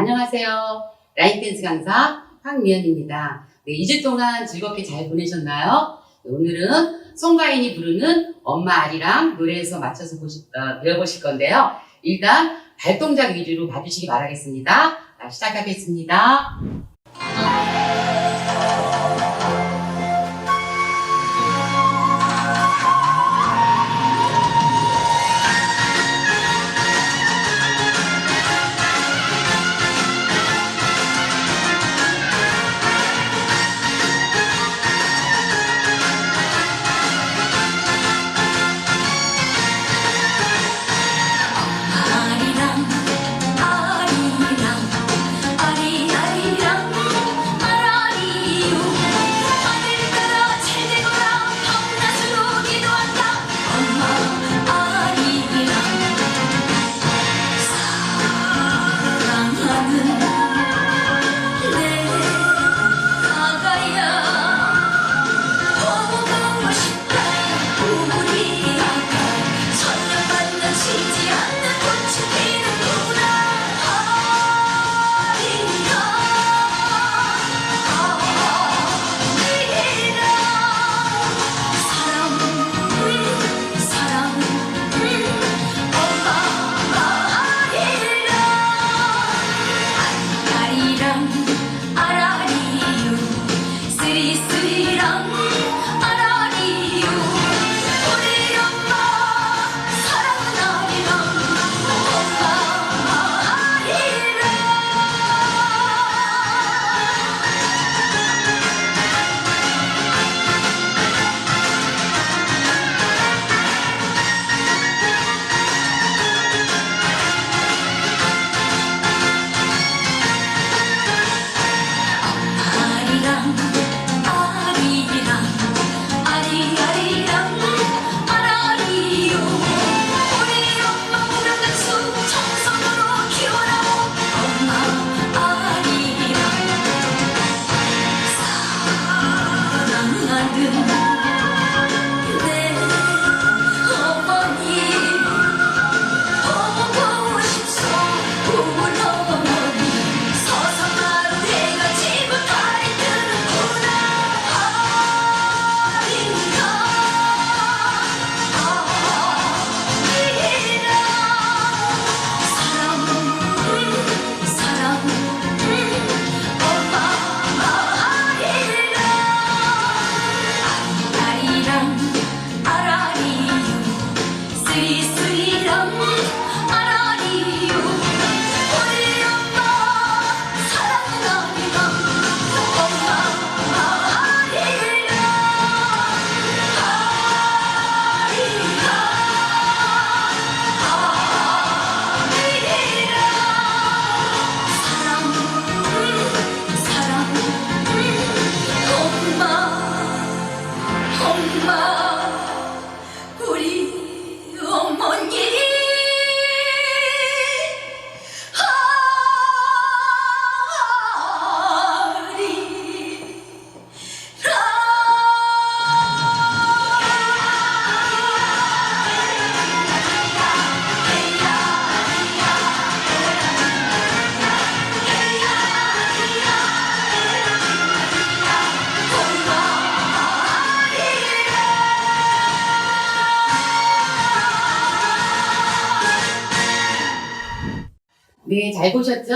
네, 안녕하세요. 라인댄스 강사 황미연입니다. 네, 2주 동안 즐겁게 잘 보내셨나요? 네, 오늘은 송가인이 부르는 엄마 아리랑 노래에서 맞춰서 보시, 어, 배워보실 건데요. 일단 발동작 위주로 봐주시기 바라겠습니다. 자, 시작하겠습니다. 네, 잘 보셨죠?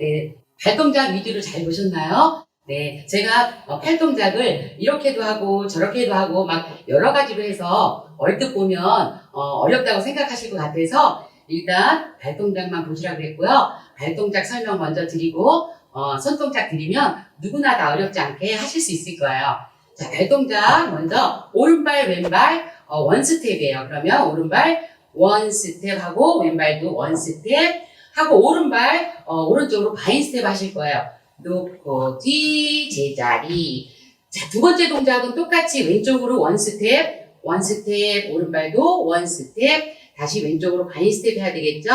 네, 발동작 위주로 잘 보셨나요? 네, 제가 어, 팔동작을 이렇게도 하고 저렇게도 하고 막 여러 가지로 해서 얼뜻 보면 어, 렵다고 생각하실 것 같아서 일단 발동작만 보시라고 그랬고요. 발동작 설명 먼저 드리고 어, 손동작 드리면 누구나 다 어렵지 않게 하실 수 있을 거예요. 자, 발동작 먼저 오른발 왼발 어, 원 스텝이에요. 그러면 오른발 원 스텝 하고 왼발도 원 스텝 하고 오른발 어, 오른쪽으로 바인 스텝 하실 거예요. 놓고 뒤 제자리. 자, 두 번째 동작은 똑같이 왼쪽으로 원 스텝, 원 스텝, 오른발도 원 스텝, 다시 왼쪽으로 바인 스텝 해야 되겠죠?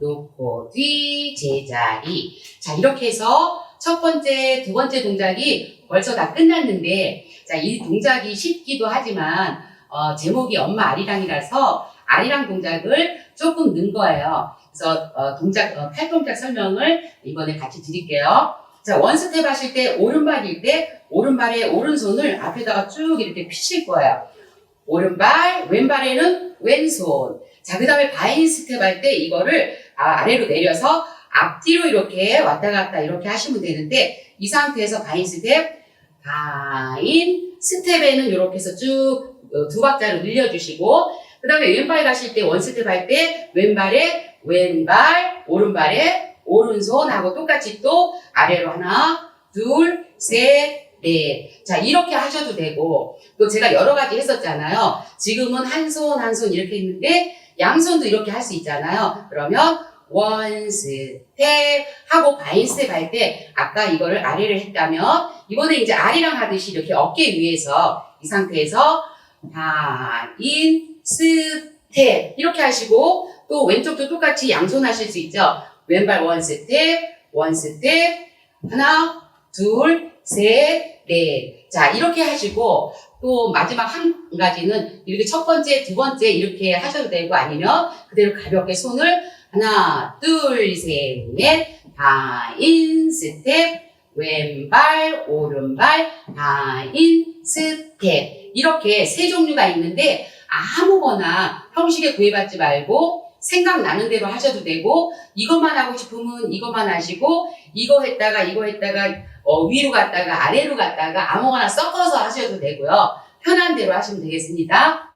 놓고 뒤 제자리. 자, 이렇게 해서 첫 번째, 두 번째 동작이 벌써 다 끝났는데, 자, 이 동작이 쉽기도 하지만, 어, 제목이 엄마 아리랑이라서 아리랑 동작을 조금 는 거예요. 그래서 어, 동작, 어, 팔 동작 설명을 이번에 같이 드릴게요. 자, 원스텝 하실 때 오른발일 때 오른발에 오른손을 앞에다가 쭉 이렇게 피실 거예요. 오른발, 왼발에는 왼손. 자, 그 다음에 바인 스텝 할 때 이거를 아, 아래로 내려서 앞뒤로 이렇게 왔다 갔다 이렇게 하시면 되는데 이 상태에서 바인 스텝, 바인 스텝에는 이렇게 해서 쭉 두 박자를 늘려주시고 그 다음에 왼발 가실 때 원스텝 할 때 왼발에 왼발, 오른발에 오른손 하고 똑같이 또 아래로 하나, 둘, 셋, 넷. 자, 이렇게 하셔도 되고 또 제가 여러 가지 했었잖아요. 지금은 한 손, 한 손 이렇게 있는데 양손도 이렇게 할 수 있잖아요. 그러면 원 스텝 하고 바인 스텝 할 때 아까 이거를 아래를 했다면 이번에 이제 아리랑 하듯이 이렇게 어깨 위에서 이 상태에서 바인 스텝 이렇게 하시고 또 왼쪽도 똑같이 양손 하실 수 있죠. 왼발 원 스텝, 원 스텝, 하나, 둘, 셋, 넷. 자, 이렇게 하시고, 또 마지막 한 가지는 이렇게 첫 번째, 두 번째 이렇게 하셔도 되고, 아니면 그대로 가볍게 손을 하나, 둘, 셋, 넷, 바인 스텝, 왼발, 오른발, 바인 스텝. 이렇게 세 종류가 있는데, 아무거나 형식에 구애받지 말고, 생각나는 대로 하셔도 되고, 이것만 하고 싶으면 이것만 하시고, 이거 했다가 이거 했다가 어, 위로 갔다가 아래로 갔다가 아무거나 섞어서 하셔도 되고요. 편한 대로 하시면 되겠습니다.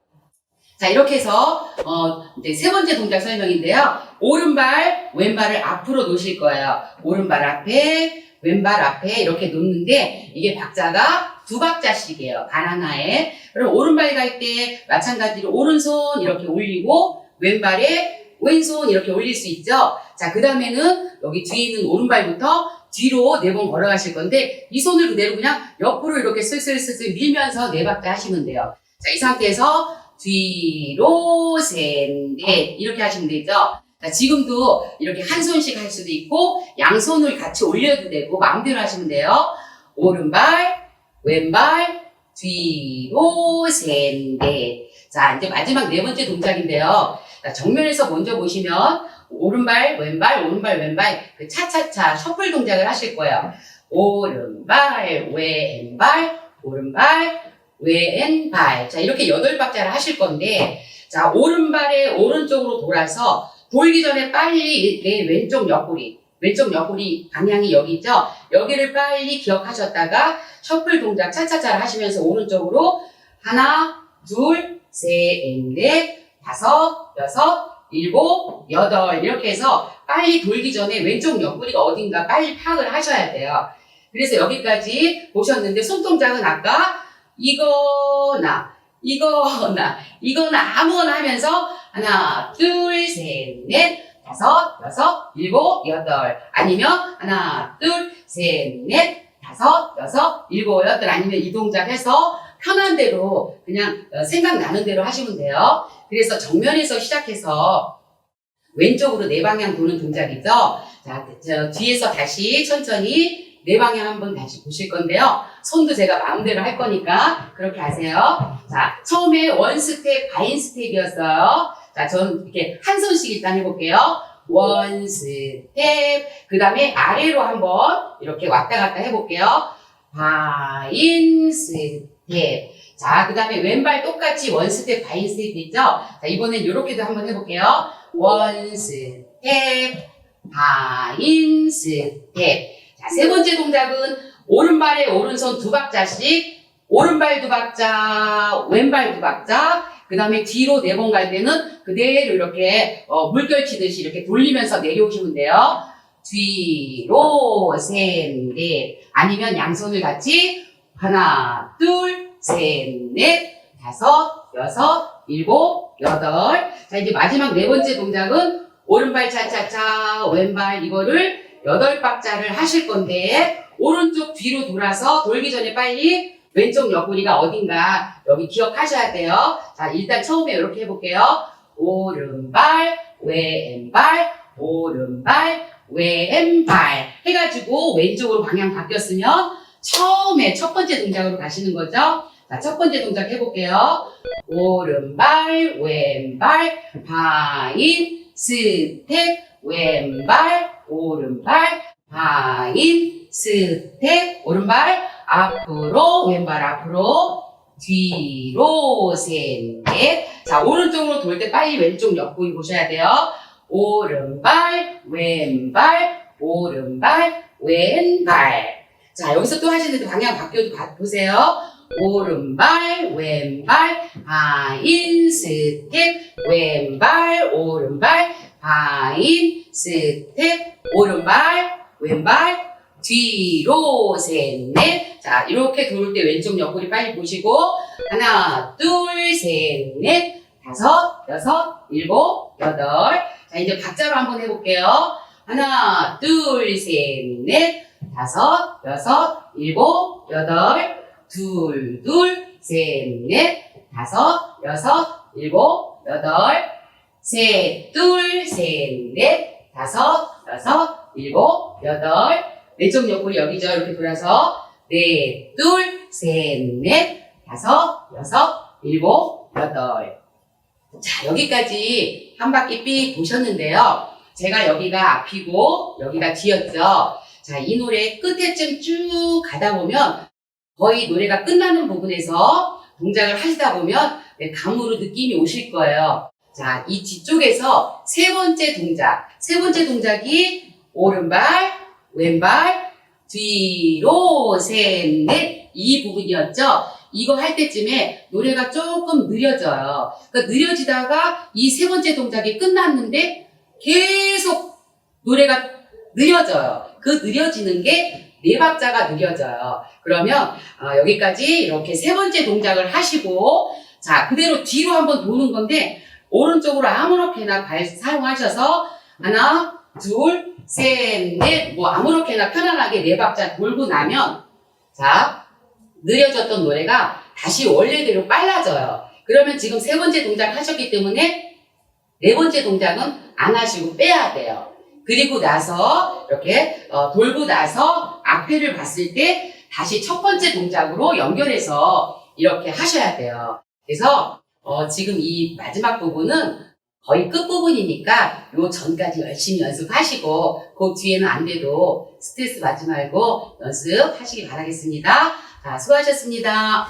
자, 이렇게 해서 어, 이제 세 번째 동작 설명인데요. 오른발, 왼발을 앞으로 놓으실 거예요. 오른발 앞에, 왼발 앞에 이렇게 놓는데 이게 박자가 두 박자씩이에요. 단 하나에. 그럼 오른발 갈 때 마찬가지로 오른손 이렇게 올리고 왼발에 왼손 이렇게 올릴 수 있죠. 자, 그 다음에는 여기 뒤에 있는 오른발부터 뒤로 네 번 걸어가실 건데 이 손을 그대로 그냥 옆으로 이렇게 슬슬슬슬 밀면서 네 박자 하시면 돼요. 자, 이 상태에서 뒤로 셋, 넷 이렇게 하시면 되죠. 자, 지금도 이렇게 한 손씩 할 수도 있고 양손을 같이 올려도 되고 마음대로 하시면 돼요. 오른발, 왼발, 뒤로 셋, 넷. 자, 이제 마지막 네 번째 동작인데요. 자, 정면에서 먼저 보시면 오른발, 왼발, 오른발, 왼발 그 차차차 셔플 동작을 하실 거예요. 오른발, 왼발, 오른발, 왼발. 자, 이렇게 여덟 박자를 하실 건데, 자, 오른발에 오른쪽으로 돌아서 돌기 전에 빨리 이렇게 왼쪽 옆구리, 왼쪽 옆구리 방향이 여기 있죠? 여기를 빨리 기억하셨다가 셔플 동작 차차차를 하시면서 오른쪽으로 하나, 둘, 셋, 넷, 다섯, 여섯, 일곱, 여덟 이렇게 해서 빨리 돌기 전에 왼쪽 옆구리가 어딘가 빨리 파악을 하셔야 돼요. 그래서 여기까지 보셨는데 손동작은 아까 이거나 이거나 이거나 아무거나 하면서 하나 둘 셋 넷 다섯 여섯 일곱 여덟 아니면 하나 둘 셋 넷 다섯 여섯 일곱 여덟 아니면 이 동작 해서 편한 대로 그냥 어, 생각나는 대로 하시면 돼요. 그래서 정면에서 시작해서 왼쪽으로 네 방향 도는 동작이죠. 자, 저 뒤에서 다시 천천히 네 방향 한번 다시 보실 건데요. 손도 제가 마음대로 할 거니까 그렇게 하세요. 자, 처음에 원 스텝, 바인 스텝이었어요. 자, 전 이렇게 한 손씩 일단 해볼게요. 원 스텝, 그 다음에 아래로 한번 이렇게 왔다 갔다 해볼게요. 바인 스텝. 자, 그 다음에 왼발 똑같이 원 스텝, 바인 스텝 있죠? 자, 이번엔 이렇게도 한번 해볼게요. 원 스텝, 바인 스텝. 자, 세 번째 동작은 오른발에 오른손 두 박자씩, 오른발 두 박자, 왼발 두 박자, 그 다음에 뒤로 네 번 갈 때는 그대로 이렇게 어, 물결 치듯이 이렇게 돌리면서 내려오시면 돼요. 뒤로 셋, 넷. 아니면 양손을 같이 하나, 둘, 셋, 넷, 다섯, 여섯, 일곱, 여덟. 자, 이제 마지막 네 번째 동작은 오른발 차차차, 왼발 이거를 여덟 박자를 하실 건데, 오른쪽 뒤로 돌아서 돌기 전에 빨리 왼쪽 옆구리가 어딘가 여기 기억하셔야 돼요. 자, 일단 처음에 이렇게 해볼게요. 오른발, 왼발, 오른발, 왼발. 해가지고 왼쪽으로 방향 바뀌었으면 처음에 첫 번째 동작으로 가시는 거죠. 자, 자, 첫 번째 동작 해볼게요. 오른발, 왼발, 바인, 스텝, 왼발, 오른발, 바인, 스텝, 오른발, 앞으로, 왼발 앞으로, 뒤로, 셋, 넷. 자, 오른쪽으로 돌 때 빨리 왼쪽 옆구리 보셔야 돼요. 오른발, 왼발, 오른발, 왼발. 자, 여기서 또 하시는데 방향 바뀌어도 봐- 보세요. 오른발, 왼발, 바인, 스텝, 왼발, 오른발, 바인, 스텝, 오른발, 왼발, 뒤로, 셋, 넷. 자, 이렇게 돌 때 왼쪽 옆구리 빨리 보시고, 하나, 둘, 셋, 넷, 다섯, 여섯, 일곱, 여덟. 자, 이제 박자로 한번 해볼게요. 하나, 둘, 셋, 넷, 다섯, 여섯, 일곱, 여덟, 둘, 둘, 셋, 넷, 다섯, 여섯, 일곱, 여덟, 셋, 둘, 셋, 넷, 다섯, 여섯, 일곱, 여덟, 왼쪽 옆구리 여기죠. 이렇게 돌아서, 넷, 둘, 셋, 넷, 다섯, 여섯, 일곱, 여덟. 자, 여기까지 한 바퀴 삑 보셨는데요. 제가 여기가 앞이고, 여기가 뒤였죠. 자, 이 노래 끝에쯤 쭉 가다 보면 거의 노래가 끝나는 부분에서 동작을 하시다 보면 네, 감으로 느낌이 오실 거예요. 자, 이 뒤쪽에서 세 번째 동작. 세 번째 동작이 오른발, 왼발, 뒤로, 셋, 넷. 이 부분이었죠? 이거 할 때쯤에 노래가 조금 느려져요. 그러니까 느려지다가 이 세 번째 동작이 끝났는데 계속 노래가 느려져요. 그 느려지는 게 네 박자가 느려져요. 그러면 어, 여기까지 이렇게 세 번째 동작을 하시고 자 그대로 뒤로 한번 도는 건데 오른쪽으로 아무렇게나 발 사용하셔서 하나 둘 셋 넷 뭐 아무렇게나 편안하게 네 박자 돌고 나면 자 느려졌던 노래가 다시 원래대로 빨라져요. 그러면 지금 세 번째 동작 하셨기 때문에 네 번째 동작은 안 하시고 빼야 돼요. 그리고 나서 이렇게 어, 돌고 나서 앞에를 봤을 때 다시 첫 번째 동작으로 연결해서 이렇게 하셔야 돼요. 그래서 어, 지금 이 마지막 부분은 거의 끝부분이니까 요 전까지 열심히 연습하시고 그 뒤에는 안 돼도 스트레스 받지 말고 연습하시기 바라겠습니다. 자, 수고하셨습니다.